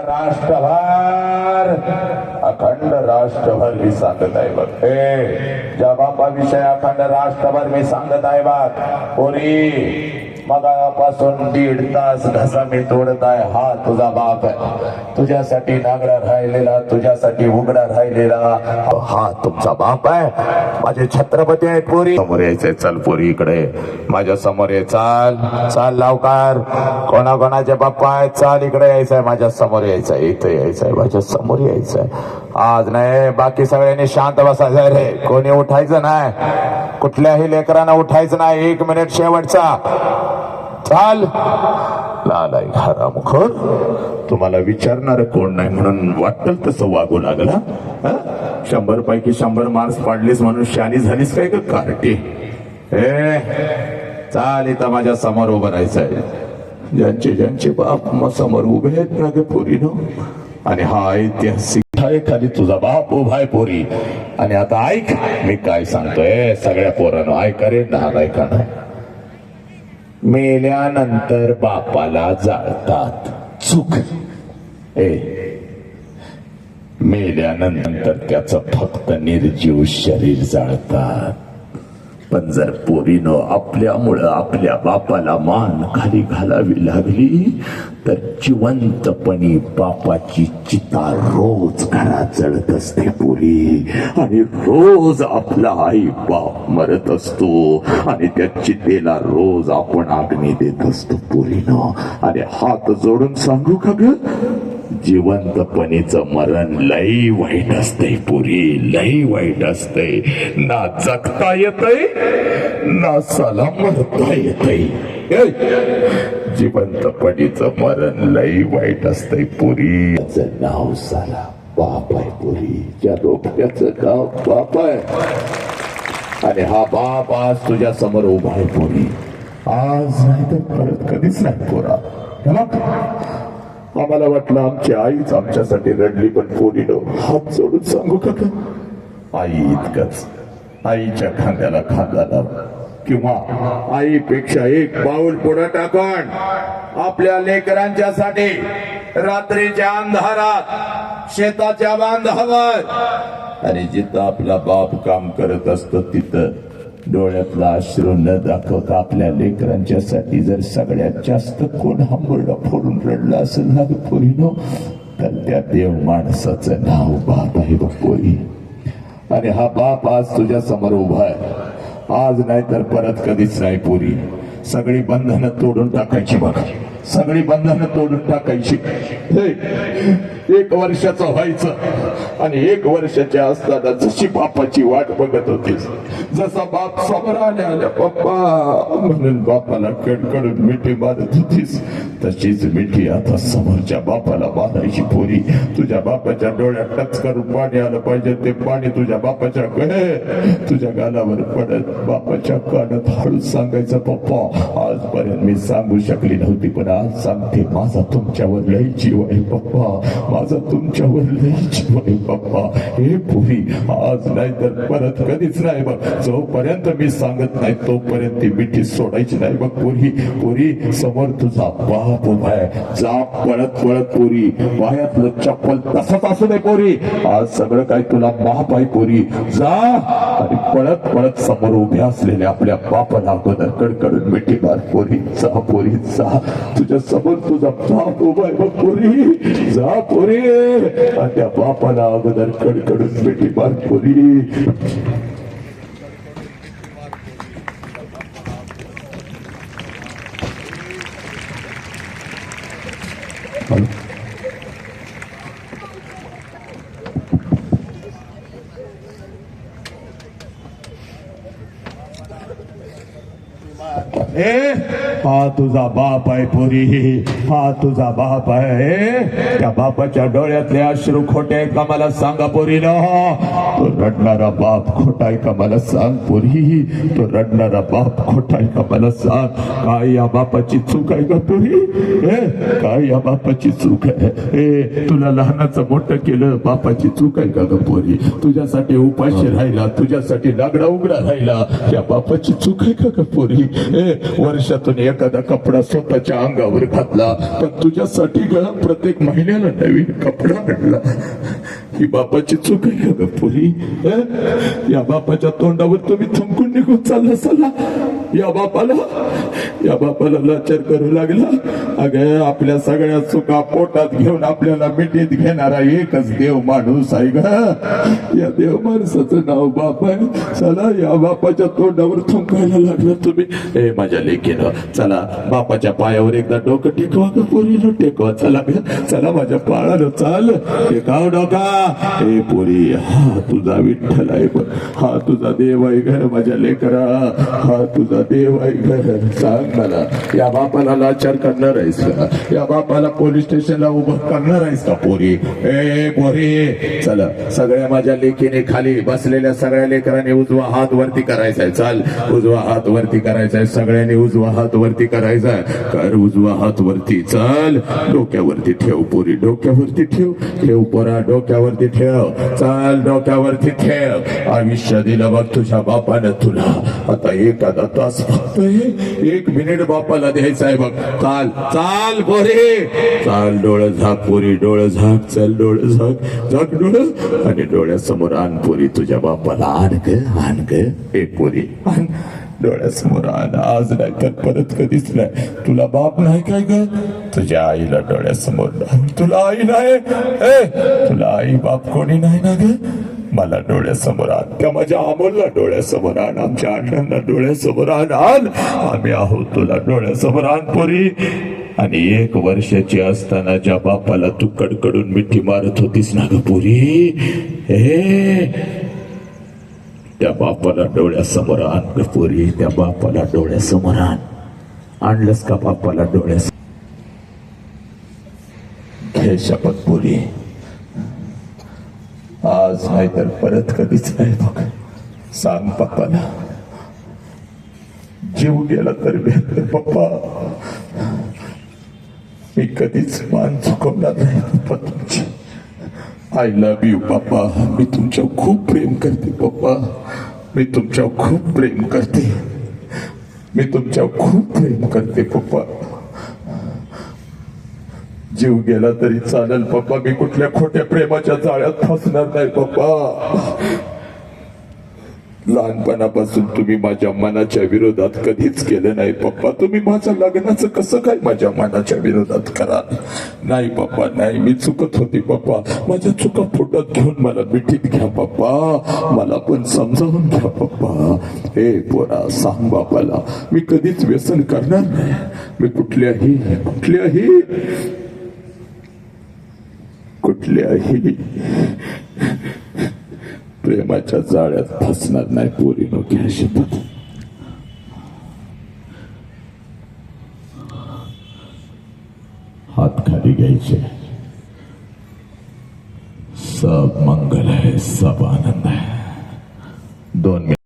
राष्ट्रभर अखंड राष्ट्रभर मी सांगत आहे बघ. हे ज्या बापाविषयी अखंड राष्ट्रभर मी सांगत आहे बघ पोरी. मगापासून दीड तास घसा मी तोडताय हा तुझा बाप आहे. तुझ्यासाठी नागडा राहिलेला तुझ्यासाठी उघडा राहिलेला हा तुमचा बाप आहे. माझे छत्रपती आहेत पोरी. समोर यायचे चल पोरी इकडे. माझ्यासमोर ये चाल चाल लावकार. कोणा कोणाचे बाप्पा आहेत चाल इकडे यायचंय. माझ्यासमोर यायचंय इथे यायचंय माझ्यासमोर यायचंय. आज नाही बाकी सगळ्यांनी शांत बसायचं रे कोणी उठायचं नाही. कुठल्याही लेकरांना उठायचं नाही. एक मिनिट शेवटचा. चाल. लालाय हरामखोर तुम्हाला विचारणार कोण नाही म्हणून वाटल तसं वागू लागला शंभर पैकी शंभर मार्क्स पाडलीस म्हणून शानी झालीस काय का कार्टी? ए चाल इथं माझ्यासमोर उभं राहायचंय. ज्यांचे ज्यांचे बाप मग समोर उभे आहेत ना ग पोरीनो. आणि हा ऐतिहासिक आहे खाली तुझा बाप उभा आहे पोरी. आणि आता ऐक मी काय सांगतोय सगळ्या पोरानं ऐका रे ना ऐका ना मेल्यानंतर बापाला जाळतात. चुक. ए मेल्यानंतर त्याच फक्त निर्जीव शरीर जाळतात. पण जर पोरीनं आपल्यामुळं आपल्या बापाला मान खाली घालावी लागली तर जिवंतपणी बापाची चिता रोज घरात जळत असते पुरी। आणि रोज आपला आई बाप मरत असतो आणि त्या चितेला रोज आपण अग्नी देत असतो पुरीनं आणि हात जोडून सांगू का ग जिवंतपणीचं मरण लई वाईट असतंय पुरी लई वाईट असतंय. ना जगता येतय ना सला मरता येतय जिवंतपणीचं मरण लई वाईट असतंय पुरी. नाव साला बाप आहे पुरी. ज्या रोपट्याचं गाव बाप आहे. आणि हा बाप आज तुझ्या समोर उभा आहे पुरी. आज नाही तर परत कधीच नाही पुरा. आम्हाला वाटलं आमची आईच आमच्यासाठी रडली पण पोरीनो हात जोडून सांगू का आई इतकंच. आईच्या खांद्याला खांदा लाव. किंवा आईपेक्षा एक पाऊल पुढे टाकून आपल्या लेकरांच्यासाठी रात्रीच्या अंधारात शेताच्या बांधावर. आणि जिथं आपला बाप काम करत असतो तिथं डोळ्यातला अश्रू न दाखवता आपल्या लेकरांच्यासाठी जर सगळ्यात जास्त कोण हांबरडा फोडून रडला असेल ना ग पोरीनो तर त्या देव माणसाचं नाव बाप आहे बघ पोरी. आणि हा बाप आज तुझ्या समोर उभा आहे. आज नाही तर परत कधीच नाही पोरी. सगळी बंधनं तोडून टाकायची बघ. सगळी बंधनं तोडून टाकायची. हे, एक वर्षाचं व्हायचं आणि एक वर्षाच्या असताना जशी बापाची वाट बघत होतीस जसा बाप समोर आल्या पप्पा म्हणून बापाला कडकडून मिठी बांधत होतीस तशीच मिठी आता समोरच्या बापाला बांधायची पोरी. तुझ्या बापाच्या डोळ्यात टच करून पाणी आलं पाहिजे ते पाणी तुझ्या बापाच्या गळे तुझ्या गालावर पडत बापाच्या कानात हळूच सांगायचं पप्पा आजपर्यंत मी सांगू शकली नव्हती पण आज सांगते माझा तुमच्यावर लय जीव आहे पप्पा माझा तुमच्यावर लय जीव आहे पप्पा हे पुरी आज नाही तर परत कधीच नाही बघ. जोपर्यंत मी सांगत नाही तोपर्यंत ती मिठी सोडायची नाही बघ पुरी. पुरी समोर तुझा बाप उभा आहे. जा पळत पळत पोरी. पायातलं चप्पल तसंच असू नये पोरी. आज सगळं काय तुला बाप आहे पोरी. जा. आणि पळत पळत समोर उभ्या असलेल्या आपल्या बापाला अगोदर कडकडून मिठी मार पोरी जा पोरी जा. तुझ्या समोर तुझा बाप उभा आहे बघ पोरी. जा पोरी. आणि त्या बापाला अगोदर कडकडून मिठी मार पोरी. ए हा तुझा बाप आहे पुरी. हा तुझा बाप आहे. त्या बापाच्या डोळ्यातले अश्रू खोटे का मला सांगा पोरीनो? तो रडणारा बाप खोटाय का मला सांग पोरी तो रडणारा बाप खोटाय का मला सांग? काय या बापाची चूक आहे का पोरी ए काय या बापाची चूक आहे? ए तुला लहानाचं मोठं केलं बापाची चूक आहे का ग पोरी तुझ्यासाठी उपाशी राहिला तुझ्यासाठी लागडा उघडा राहिला या बापाची चूक आहे का ग पोरी ए वर्षातून एखादा कपडा स्वतःच्या अंगावर घातला पण तुझ्यासाठी ग प्रत्येक महिन्याला नवीन कपडा आणला ही बापाची चूक आहे का ग पोरी? या बापाच्या तोंडावर तुम्ही थुंकून निघून चालला चला या बापाला या बापाला लाचार करू लागला. अग आपल्या सगळ्या चुका पोटात घेऊन आपल्याला मिठीत घेणारा एकच देव माणूस आहे ग. या देव माणसाचं नाव बाप आहे. चला या बापाच्या तोंडावर थुंकायला लागला तुम्ही. ए माझ्या लेखीनं चला बापाच्या पायावर एकदा डोकं टेकवा का पोरीनं. टेकवा चला चला माझ्या पाळानं चाल. टेकाव डोका. ए पोरी हा तुझा विठ्ठल आहे हा तुझा देव आहे घर माझ्या लेकरा. हा तुझा देव आहे घर सांग मला या बापाला लाचार करणार आहेस का? या बापाला पोलीस स्टेशनला उभं करणार आहेस का पोरी? ए पोरी चला सगळ्या माझ्या लेखीने खाली बसलेल्या सगळ्या लेकरांनी उजवा हात वरती करायचा आहे. चाल उजवा हात वरती करायचा आहे. सगळ्यांनी उजवा हात वरती करायचा आहे. कर उजवा हात वरती चल डोक्यावरती ठेव पोरी डोक्यावरती ठेव. ठेव पोरा डोक्यावर डोक्यावरती ठेव. चाल डोक्यावरती ठेव. आयुष्य दिलं बघ तुझ्या बापानं तुला. आता एखादा तास फक्त हे- एक मिनिट बापाला द्यायचा आहे बघ. चाल चाल पोरी. चाल डोळ झाक पोरी डोळ झाक. चल डोळ झाक. झाक डोळं आणि डोळ्यासमोर आण पोरी तुझ्या बापाला. आण ग आण ग. एक पोरी. आण. डोळ्यासमोर आण आज नाही तर परत कधीच नाही. तुला बाप नाही काय ग? तुझ्या आईला डोळ्यासमोर तुला आई नाही? तुला आई बाप कोणी नाही ना ग? मला डोळ्यासमोर आण. त्या माझ्या अमोलला डोळ्यासमोर आण. आमच्या अण्णांना डोळ्यासमोर आण. आण. आम्ही आहोत तुला डोळ्यासमोर आण पोरी. आणि एक वर्षाची असताना ज्या बापाला तू कडकडून मिठी मारत होतीस ना ग पोरी? हे त्या बापाला डोळ्यासमोर आण पोरी त्या बापाला डोळ्यासमोर आण. आणलंस का बापाला डोळ्यास घे शपथ पोरी. आज नाही तर परत कधीच नाही बघ. सांग पप्पाला. जीव गेला तर भेटलं पप्पा. मी कधीच मान चुकवणार नाही पप्पा तुमची. आय लव्ह यू पप्पा मी तुमच्या खूप प्रेम करते पप्पा मी तुमच्या खूप प्रेम करते. मी तुमच्या खूप प्रेम करते पप्पा जीव गेला तरी चालेल पप्पा मी कुठल्या खोट्या प्रेमाच्या जाळ्यात फसणार नाही पप्पा लहानपणापासून तुम्ही माझ्या मनाच्या विरोधात कधीच केलं नाही पप्पा. तुम्ही माझ्या लग्नाचं कसं काय माझ्या मनाच्या विरोधात करा नाही पप्पा नाही. मी चुकत होती पप्पा. माझ्या चुका फुटत घेऊन मला मिठीत घ्या पप्पा. मला पण समजावून घ्या पप्पा. हे पोरा सांग बापाला मी कधीच व्यसन करणार नाही. मी कुठल्याही कुठल्याही कुठल्याही प्रेमाच्या जाळ्यात फसणार नाही पोरी घ्या शपथ हात खाली घ्यायचे सब मंगल आहे सब आनंद आहे दोन